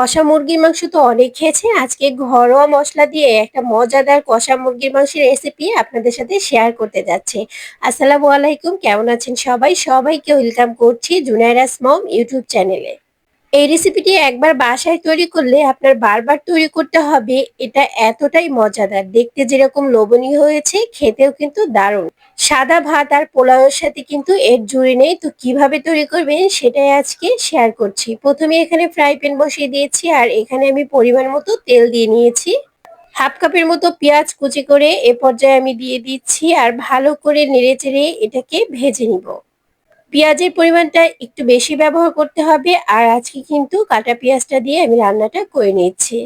কষা মুরগির মাংস তো অনেক খেয়েছে। আজকে ঘরোয়া মশলা দিয়ে একটা মজাদার কষা মুরগির মাংসের রেসিপি আপনাদের সাথে শেয়ার করতে যাচ্ছে। আসসালামু আলাইকুম, কেমন আছেন সবাই? সবাইকে ওয়েলকাম করছি জুনাইরাস মম ইউটিউব চ্যানেলে এই রেসিপিটি একবার বাসায় তৈরি করলে আপনার বারবার তৈরি করতে হবে, এটা এতটাই মজাদার। দেখতে যেরকম লোভনীয় হয়েছে, খেতেও কিন্তু দারুণ। সাদা ভাত আর পোলাওয়ের সাথে কিন্তু এর জুড়ি নেই, তো কীভাবে তৈরি করবেন সেটাই আজকে শেয়ার করছি। প্রথমে এখানে ফ্রাই প্যান বসিয়ে দিয়েছি, আর এখানে আমি পরিমাণ মতো তেল দিয়ে নিয়েছি। হাফ কাপের মতো পেঁয়াজ কুচি করে এ পর্যায়ে আমি দিয়ে দিচ্ছি, আর ভালো করে নেড়ে চেড়ে এটাকে ভেজে নিব। পেঁয়াজের পরিমাণটা একটু বেশি ব্যবহার করতে হবে আর আজকে কিন্তু কাটা পেঁয়াজটা দিয়ে আমি রান্নাটা করে নিচ্ছি।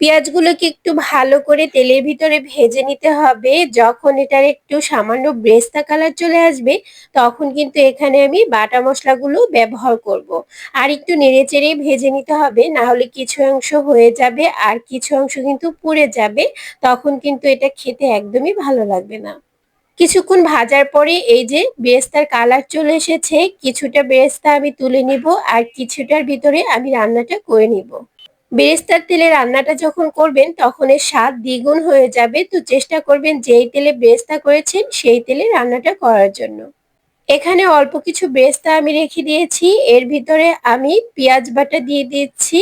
পেঁয়াজগুলোকে একটু ভালো করে তেলের ভিতরে ভেজে নিতে হবে। যখন এটার একটু সামান্য ব্রেস্তা কালার চলে আসবে, তখন কিন্তু এখানে আমি বাটা মশলাগুলো ব্যবহার করব। আর একটু নেড়ে চেড়ে ভেজে নিতে হবে, না হলে কিছু অংশ হয়ে যাবে আর কিছু অংশ কিন্তু পুড়ে যাবে, তখন কিন্তু এটা খেতে একদমই ভালো লাগবে না। কিছুক্ষণ ভাজার পরে এই যে বেরেস্তার কালার চলে এসেছে, কিছুটা বেরেস্তা আমি তুলে নিব আর কিছুটার ভিতরে আমি রান্নাটা করে নিব। বেরেস্তার তেলে রান্নাটা যখন করবেন তখন এর স্বাদ দ্বিগুণ হয়ে যাবে। তো চেষ্টা করবেন যেই তেলে বেরেস্তা করেছেন সেই তেলে রান্নাটা করার জন্য। এখানে অল্প কিছু বেরেস্তা আমি রেখে দিয়েছি। এর ভিতরে আমি পেঁয়াজ বাটা দিয়ে দিচ্ছি,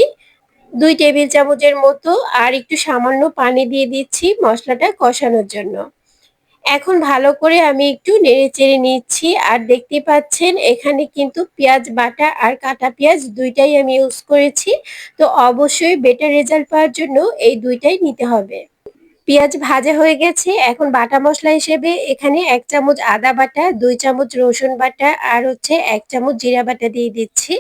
দুই টেবিল চামচের মতো, আর একটু সামান্য পানি দিয়ে দিচ্ছি মশলাটা কষানোর জন্য। এখন ভালো করে আমি একটু নেড়ে চেড়ে নিচ্ছি আর দেখতে পাচ্ছেন এখানে কিন্তু পেঁয়াজ বাটা আর কাটা পেঁয়াজ দুইটাই আমি ইউজ করেছি। তো অবশ্যই বেটার রেজাল্ট পাওয়ার জন্য এই দুইটাই নিতে হবে। পেঁয়াজ ভাজা হয়ে গেছে। এখন বাটা মশলা হিসেবে এখানে এক চামচ আদা বাটা, দুই চামচ রসুন বাটা আর হচ্ছে এক চামচ জিরা বাটা দিয়ে দিচ্ছি।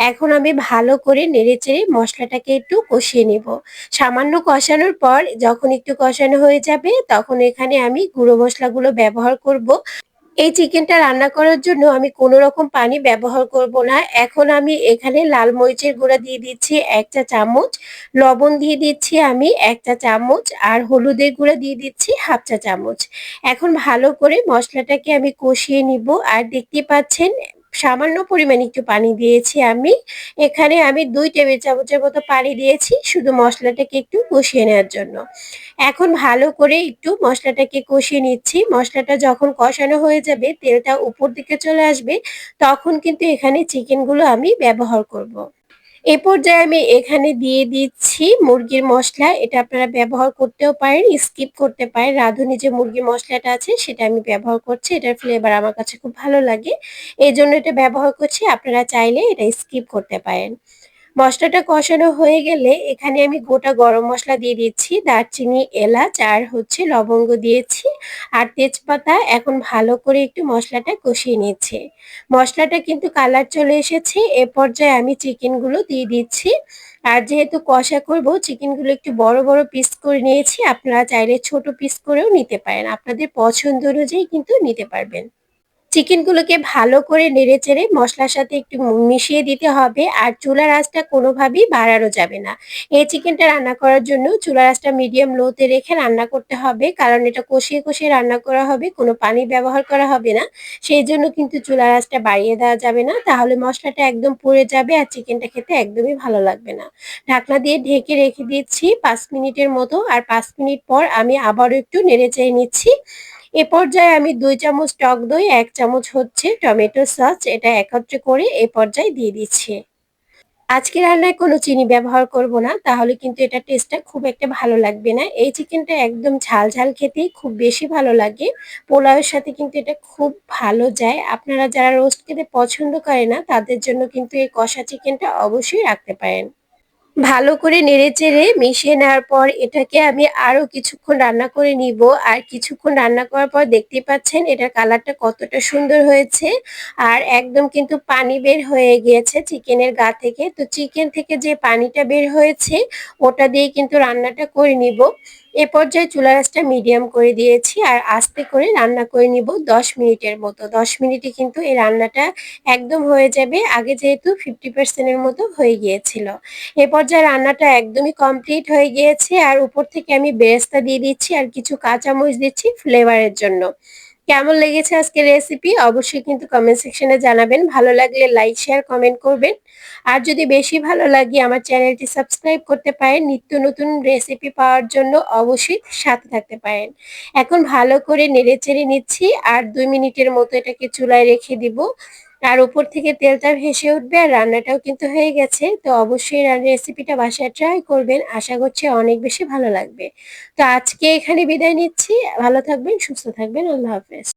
এখন আমি ভালো করে নেড়েচেড়ে মশলাটাকে একটু কষিয়ে নেব। সামান্য কষানোর পর যখন একটু কষানো হয়ে যাবে তখন এখানে আমি গুঁড়ো মশলাগুলো ব্যবহার করব। এই চিকেনটা রান্না করার জন্য আমি কোনো রকম পানি ব্যবহার করব না। এখন আমি এখানে লাল মরিচের গুঁড়া দিয়ে দিচ্ছি একটা চামচ, লবণ দিয়ে দিচ্ছি আমি একটা চামচ, আর হলুদের গুঁড়া দিয়ে দিচ্ছি হাফ চা চামচ। এখন ভালো করে মশলাটাকে আমি কষিয়ে নিব, আর দেখতে পাচ্ছেন সামান্য পরিমাণ একটু পানি দিয়েছি আমি। এখানে আমি দুই টেবিল চামচের মতো পানি দিয়েছি শুধু মশলাটাকে একটু কষিয়ে নেওয়ার জন্য। এখন ভালো করে একটু মশলাটাকে কষিয়ে নিচ্ছি। মশলাটা যখন কষানো হয়ে যাবে, তেলটা উপর দিকে চলে আসবে, তখন কিন্তু এখানে চিকেনগুলো আমি ব্যবহার করব। এ পর্যায়ে আমি এখানে দিয়ে দিচ্ছি মুরগির মশলা। এটা আপনারা ব্যবহার করতেও পারেন স্কিপ করতে পারেন। রাঁধুনি যে মুরগির মশলাটা আছে, সেটা আমি ব্যবহার করছি। এটার ফ্লেভার আমার কাছে খুব ভালো লাগে। এই জন্য এটা ব্যবহার করছি। আপনারা চাইলে এটা স্কিপ করতে পারেন। মশলাটা কষানো হয়ে গেলে এখানে আমি গোটা গরম মশলা দিয়ে দিচ্ছি। দারচিনি, এলাচ আর হচ্ছে লবঙ্গ দিয়েছি আর তেজপাতা এখন ভালো করে একটু মশলাটা কষিয়ে নিচ্ছে। মশলাটা কিন্তু কালার চলে এসেছে। এ পর্যায়ে আমি চিকেনগুলো দিয়ে দিচ্ছি। আর যেহেতু কষা করব, চিকেনগুলো একটু বড় বড় পিস করে নিয়েছি। আপনারা চাইলে ছোট পিস করেও নিতে পারেন। আপনাদের পছন্দ অনুযায়ী কিন্তু নিতে পারবেন। চিকেনগুলোকে ভালো করে নেড়ে চেড়ে মশলার সাথে একটু মিশিয়ে দিতে হবে আর চুলার আঁচটা কোনোভাবেই বাড়ানো যাবে না। এই চিকেনটা রান্না করার জন্য চুলার আঁচটা মিডিয়াম লোতে রেখে রান্না করতে হবে কারণ এটা কষিয়ে কষিয়ে রান্না করা হবে, কোনো পানি ব্যবহার করা হবে না। সেই জন্য কিন্তু চুলার আঁচটা বাড়িয়ে দেওয়া যাবে না। তাহলে মশলাটা একদম পুড়ে যাবে আর চিকেনটা খেতে একদমই ভালো লাগবে না। ঢাকনা দিয়ে ঢেকে রেখে দিচ্ছি পাঁচ মিনিটের মতো। আর পাঁচ মিনিট পর আমি আবারও একটু নেড়ে চেয়ে নিচ্ছি। এ পর্যায়ে আমি দুই চামচ টক দই, এক চামচ হচ্ছে টমেটো সস, এটা একত্রে করে এ পর্যায়ে দিয়ে দিচ্ছি। আজকে রান্নায় কোনো চিনি ব্যবহার করব না, তাহলে কিন্তু এটা টেস্টটা খুব একটা ভালো লাগবে না। এই চিকেনটা একদম ঝাল ঝাল খেতেই খুব বেশি ভালো লাগে। পোলাওয়ের সাথে কিন্তু এটা খুব ভালো যায়। আপনারা যারা রোস্ট খেতে পছন্দ করে না, তাদের জন্য কিন্তু এই কষা চিকেনটা অবশ্যই রাখতে পারেন। ভালো করে নেড়েচেড়ে মিশিয়ে নেওয়ার পর এটাকে আমি আরও কিছুক্ষণ রান্না করে নিব। আর কিছুক্ষণ রান্না করার পর দেখতে পাচ্ছেন এটার কালারটা কতটা সুন্দর হয়েছে। আর একদম কিন্তু পানি বের হয়ে গিয়েছে চিকেনের গা থেকে। তো চিকেন থেকে যে পানিটা বের হয়েছে, ওটা দিয়ে কিন্তু রান্নাটা করে নিব। এ পর্যায়ে চুলা গাছটা মিডিয়াম করে দিয়েছি আর আস্তে করে রান্না করে নিব দশ মিনিটের মতো। দশ মিনিটে কিন্তু এই রান্নাটা একদম হয়ে যাবে। আগে যেহেতু ফিফটি পার্সেন্টের মতো হয়ে গিয়েছিল। এ পর্যায়ে রান্নাটা একদমই কমপ্লিট হয়ে গিয়েছে আর উপর থেকে আমি বেরেস্তা দিয়ে দিচ্ছি আর কিছু কাঁচামরিচ দিচ্ছি ফ্লেভারের জন্য। কেমন লেগেছে আজকে রেসিপি অবশ্যই কিন্তু কমেন্ট সেকশনে জানাবেন। ভালো লাগলে লাইক শেয়ার কমেন্ট করবেন। আর যদি বেশি ভালো লাগে আমার চ্যানেলটি সাবস্ক্রাইব করতে পারেন, নিত্য নতুন রেসিপি পাওয়ার জন্য অবশ্যই সাথে থাকতে পারেন। এখন ভালো করে নেড়ে চেড়ে নিচ্ছি, আর দুই মিনিটের মতো এটাকে চুলায় রেখে দিব। আর উপর থেকে তেলটা ভেসে উঠবে আর রান্নাটাও কিন্তু হয়ে গেছে। তো অবশ্যই রেসিপিটা বাসায় ট্রাই করবেন। আশা করছি অনেক বেশি ভালো লাগবে। তো আজকে এখানে বিদায় নিচ্ছি। ভালো থাকবেন, সুস্থ থাকবেন। আল্লাহ হাফেজ।